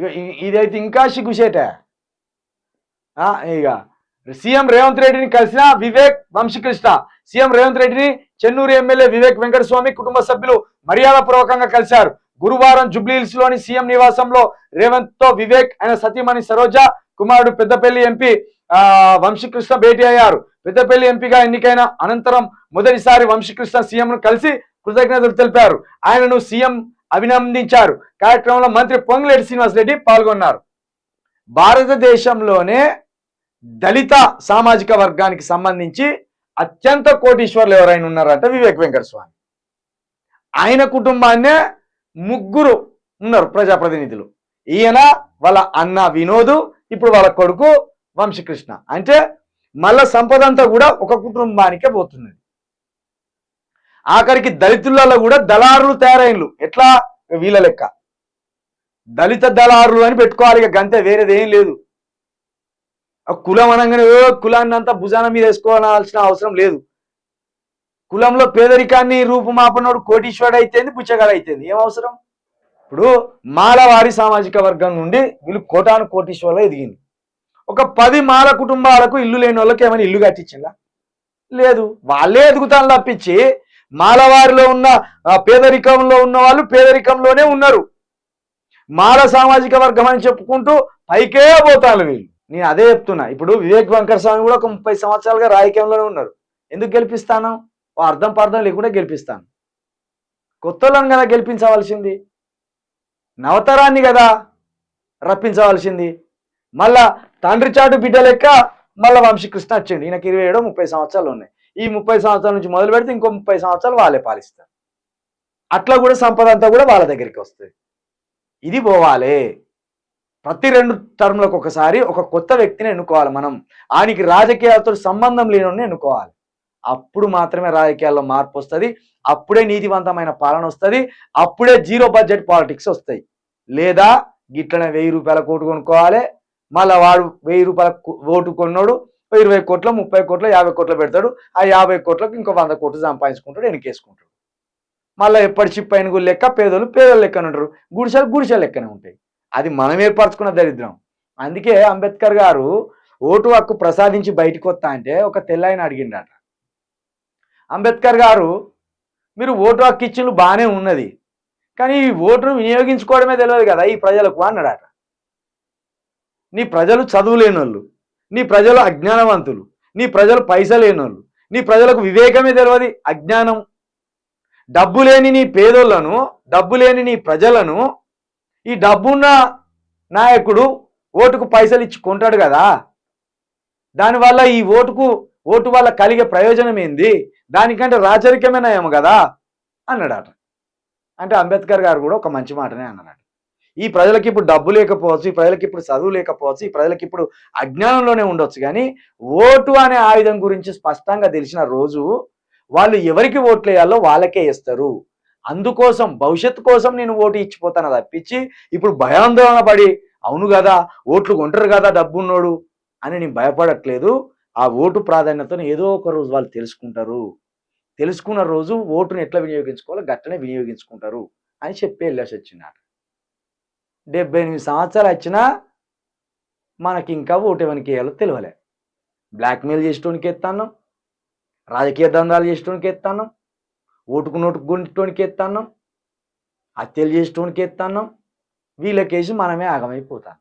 ఇక ఇదైతే ఇంకా సిగ్గుసేట. ఆ, ఇక సీఎం రేవంత్ రెడ్డిని కలిసిన వివేక్ వంశీకృష్ణ సీఎం రేవంత్ రెడ్డిని చెన్నూరు ఎమ్మెల్యే వివేక్ వెంకటస్వామి కుటుంబ సభ్యులు మర్యాదపూర్వకంగా కలిశారు. గురువారం జుబ్లీహిల్స్లోని సీఎం నివాసంలో రేవంత్తో వివేక్ ఆయన సతీమణి సరోజ కుమారుడు పెద్దపల్లి ఎంపీ ఆ, వంశీకృష్ణ భేటీ అయ్యారు. పెద్దపల్లి ఎంపీగా ఎన్నికైన అనంతరం మొదటిసారి వంశీకృష్ణ సీఎంను కలిసి కృతజ్ఞతలు తెలిపారు. ఆయనను సీఎం అభినందించారు. కార్యక్రమంలో మంత్రి పొంగులేటి శ్రీనివాసరెడ్డి పాల్గొన్నారు. భారతదేశంలోనే దళిత సామాజిక వర్గానికి సంబంధించి అత్యంత కోటీశ్వర్లు ఎవరైనా ఉన్నారంటే వివేక్ వెంకట స్వామి ఆయన కుటుంబాన్నే ముగ్గురు ఉన్నారు ప్రజాప్రతినిధులు. ఈయన వాళ్ళ అన్న వినోదు ఇప్పుడు వాళ్ళ కొడుకు వంశకృష్ణ. అంటే మళ్ళా సంపద అంతా కూడా ఒక కుటుంబానికే పోతున్నది. ఆఖరికి దళితులలో కూడా దళారులు తయారైనలు. ఎట్లా? వీళ్ళ లెక్క. దళిత దళారులు అని పెట్టుకోవాలి ఇక గంతే వేరేది ఏం లేదు కులం అనగానే కులాన్ని అంతా భుజాన మీద వేసుకోవాల్సిన అవసరం లేదు. కులంలో పేదరికాన్ని రూపుమాపనోడు కోటీశ్వరుడు అయితేంది పుచ్చగాడు అయితేంది ఏం అవసరం? ఇప్పుడు మాలవారి సామాజిక వర్గం నుండి వీళ్ళు కోటాను కోటీశ్వరులు ఎదిగింది. ఒక పది మాల కుటుంబాలకు ఇల్లు లేని వాళ్ళకి ఏమైనా ఇల్లు కట్టించిందా? లేదు. వాళ్ళే ఎదుగుతాను తప్పించి మాలవారిలో ఉన్న పేదరికంలో ఉన్న వాళ్ళు పేదరికంలోనే ఉన్నారు. మాల సామాజిక వర్గం అని చెప్పుకుంటూ పైకే పోతాను వీళ్ళు. నేను అదే చెప్తున్నా. ఇప్పుడు వివేక్ వెంకట స్వామి కూడా ఒక ముప్పై సంవత్సరాలుగా రాజకీయంలోనే ఉన్నారు. ఎందుకు గెలిపిస్తాను? అర్థం పార్థం లేకుండా గెలిపిస్తాను. కొత్తలను కదా గెలిపించవలసింది. నవతరాన్ని కదా రప్పించవలసింది. మళ్ళా తండ్రి చాటు బిడ్డ లెక్క మళ్ళా వంశీకృష్ణ వచ్చిండు. ఈయనకి ఇరవై ఏడో ముప్పై సంవత్సరాలు ఉన్నాయి. ఈ ముప్పై సంవత్సరాల నుంచి మొదలు పెడితే ఇంకో ముప్పై సంవత్సరాలు వాళ్ళే పాలిస్తారు. అట్లా కూడా సంపద అంతా కూడా వాళ్ళ దగ్గరికి వస్తుంది. ఇది పోవాలి. ప్రతి రెండు టర్మ్లకు ఒకసారి ఒక కొత్త వ్యక్తిని ఎన్నుకోవాలి మనం. ఆయనకి రాజకీయాలతో సంబంధం లేని ఎన్నుకోవాలి. అప్పుడు మాత్రమే రాజకీయాల్లో మార్పు వస్తుంది. అప్పుడే నీతివంతమైన పాలన వస్తుంది. అప్పుడే జీరో బడ్జెట్ పాలిటిక్స్ వస్తాయి. లేదా గిట్లనే వెయ్యి రూపాయల కోటు కొనుక్కోవాలి. మళ్ళీ వాడు వెయ్యి రూపాయల ఓటు కొన్నాడు. ఇరవై కోట్ల ముప్పై కోట్ల యాభై కోట్ల పెడతాడు. ఆ యాభై కోట్లకు ఇంకో వంద కోట్లు సంపాదించుకుంటాడు వెనకేసుకుంటాడు మళ్ళీ ఎప్పటి చిప్ అయిన లెక్క? పేదోళ్ళు పేదోళ్ళు లెక్కన ఉంటారు. గుడిసెలు గుడిసెలు లెక్కనే ఉంటాయి. అది మనం ఏర్పరచుకున్న దరిద్రం. అందుకే అంబేద్కర్ గారు ఓటు హక్కు ప్రసాదించి బయటకు వస్తా అంటే ఒక తెల్లాయన అడిగిండట. అంబేద్కర్ గారు మీరు ఓటు హక్కు ఇచ్చిన బాగానే ఉన్నది. కానీ ఈ ఓటును వినియోగించుకోవడమే తెలియదు కదా ఈ ప్రజలకు అన్నాడట. నీ ప్రజలు చదువులేని వాళ్ళు నీ ప్రజలు అజ్ఞానవంతులు నీ ప్రజలు పైసలేనోళ్ళు నీ ప్రజలకు వివేకమే తెలియదు అజ్ఞానం. డబ్బు లేని నీ పేదోళ్ళను డబ్బు లేని నీ ప్రజలను ఈ డబ్బున్న నాయకుడు ఓటుకు పైసలు ఇచ్చి కొంటాడు కదా. దానివల్ల ఈ ఓటుకు ఓటు వల్ల కలిగే ప్రయోజనం ఏంది? దానికంటే రాచరికమైన ఏమో కదా అన్నాడట. అంటే అంబేద్కర్ గారు కూడా ఒక మంచి మాటనే అన్నాడు ఈ ప్రజలకి ఇప్పుడు డబ్బు లేకపోవచ్చు ఈ ప్రజలకి ఇప్పుడు చదువు లేకపోవచ్చు ఈ ప్రజలకి ఇప్పుడు అజ్ఞానంలోనే ఉండొచ్చు. కానీ ఓటు అనే ఆయుధం గురించి స్పష్టంగా తెలిసిన రోజు వాళ్ళు ఎవరికి ఓట్లు వేయాలో వాళ్ళకే ఇస్తారు అందుకోసం భవిష్యత్తు కోసం నేను ఓటు ఇచ్చిపోతాను తప్పించి ఇప్పుడు భయాందోళన పడి అవును కదా ఓట్లు కొంటారు కదా డబ్బున్నోడు అని నేను భయపడట్లేదు. ఆ ఓటు ప్రాధాన్యతను ఏదో ఒక రోజు వాళ్ళు తెలుసుకుంటారు. తెలుసుకున్న రోజు ఓటును ఎట్లా వినియోగించుకోవాలో గట్టనే వినియోగించుకుంటారు అని చెప్పి వెళ్ళేసి వచ్చినాడు. డెబ్బై ఎనిమిది సంవత్సరాలు వచ్చినా మనకి ఇంకా ఓటు ఎవరికి వేయాలో తెలియలే బ్లాక్మెయిల్ చేసేటోనికి ఎత్తాను రాజకీయ దందాలు చేసేటోనికి ఎత్తాను ఓటుకు నోటుకు గుంటోనికి ఎత్తాను హత్యలు చేసేటోనికి ఎత్తాను వీళ్ళకేసి మనమే ఆగమైపోతాం